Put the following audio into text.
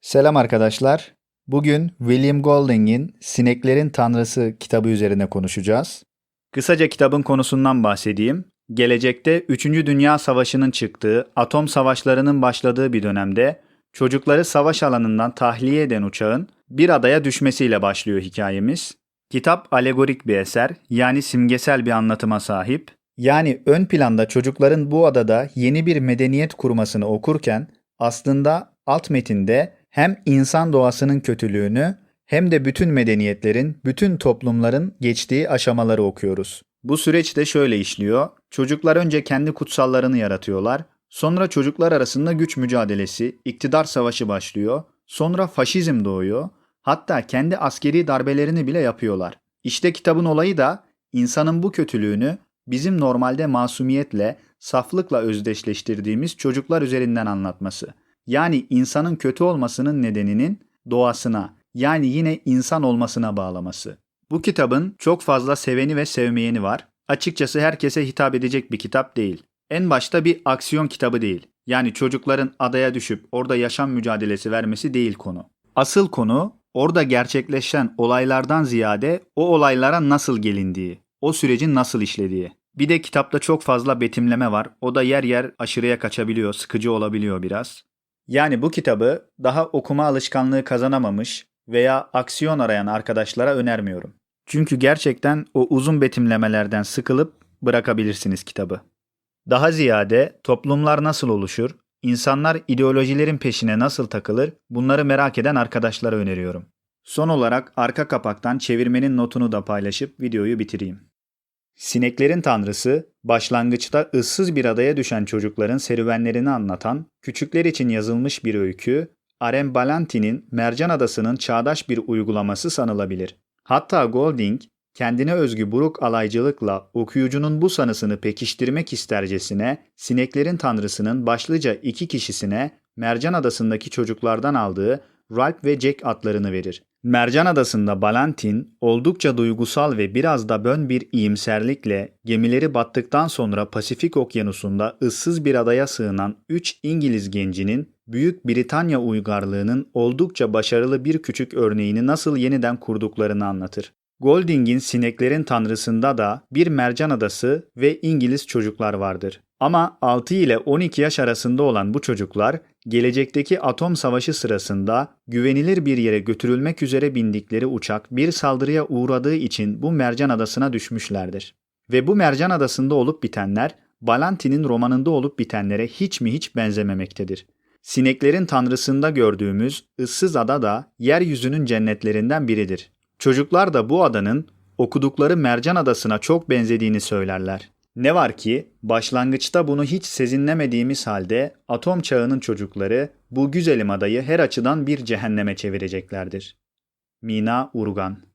Selam arkadaşlar. Bugün William Golding'in Sineklerin Tanrısı kitabı üzerine konuşacağız. Kısaca kitabın konusundan bahsedeyim. Gelecekte 3. Dünya Savaşı'nın çıktığı, atom savaşlarının başladığı bir dönemde çocukları savaş alanından tahliye eden uçağın bir adaya düşmesiyle başlıyor hikayemiz. Kitap alegorik bir eser, yani simgesel bir anlatıma sahip. Yani ön planda çocukların bu adada yeni bir medeniyet kurmasını okurken aslında alt metinde hem insan doğasının kötülüğünü hem de bütün medeniyetlerin, bütün toplumların geçtiği aşamaları okuyoruz. Bu süreç de şöyle işliyor. Çocuklar önce kendi kutsallarını yaratıyorlar. Sonra çocuklar arasında güç mücadelesi, iktidar savaşı başlıyor. Sonra faşizm doğuyor. Hatta kendi askeri darbelerini bile yapıyorlar. İşte kitabın olayı da insanın bu kötülüğünü bizim normalde masumiyetle, saflıkla özdeşleştirdiğimiz çocuklar üzerinden anlatması. Yani insanın kötü olmasının nedeninin doğasına, yani yine insan olmasına bağlaması. Bu kitabın çok fazla seveni ve sevmeyeni var. Açıkçası herkese hitap edecek bir kitap değil. En başta bir aksiyon kitabı değil. Yani çocukların adaya düşüp orada yaşam mücadelesi vermesi değil konu. Asıl konu orada gerçekleşen olaylardan ziyade o olaylara nasıl gelindiği, o sürecin nasıl işlediği. Bir de kitapta çok fazla betimleme var. O da yer yer aşırıya kaçabiliyor, sıkıcı olabiliyor biraz. Yani bu kitabı daha okuma alışkanlığı kazanamamış veya aksiyon arayan arkadaşlara önermiyorum. Çünkü gerçekten o uzun betimlemelerden sıkılıp bırakabilirsiniz kitabı. Daha ziyade toplumlar nasıl oluşur, insanlar ideolojilerin peşine nasıl takılır bunları merak eden arkadaşlara öneriyorum. Son olarak arka kapaktan çevirmenin notunu da paylaşıp videoyu bitireyim. Sineklerin Tanrısı, başlangıçta ıssız bir adaya düşen çocukların serüvenlerini anlatan, küçükler için yazılmış bir öykü, Arem Balanti'nin Mercan Adası'nın çağdaş bir uygulaması sanılabilir. Hatta Golding, kendine özgü buruk alaycılıkla okuyucunun bu sanısını pekiştirmek istercesine, Sineklerin Tanrısı'nın başlıca iki kişisine Mercan Adası'ndaki çocuklardan aldığı Ralph ve Jack adlarını verir. Mercan Adası'nda Balantin oldukça duygusal ve biraz da bön bir iyimserlikle gemileri battıktan sonra Pasifik Okyanusu'nda ıssız bir adaya sığınan 3 İngiliz gencinin Büyük Britanya uygarlığının oldukça başarılı bir küçük örneğini nasıl yeniden kurduklarını anlatır. Golding'in Sineklerin Tanrısı'nda da bir mercan adası ve İngiliz çocuklar vardır. Ama 6 ile 12 yaş arasında olan bu çocuklar gelecekteki atom savaşı sırasında güvenilir bir yere götürülmek üzere bindikleri uçak bir saldırıya uğradığı için bu mercan adasına düşmüşlerdir. Ve bu mercan adasında olup bitenler Balanti'nin romanında olup bitenlere hiç mi hiç benzememektedir. Sineklerin tanrısında gördüğümüz ıssız ada da yeryüzünün cennetlerinden biridir. Çocuklar da bu adanın okudukları Mercan Adası'na çok benzediğini söylerler. Ne var ki başlangıçta bunu hiç sezinlemediğimiz halde atom çağının çocukları bu güzelim adayı her açıdan bir cehenneme çevireceklerdir. Mina Urgan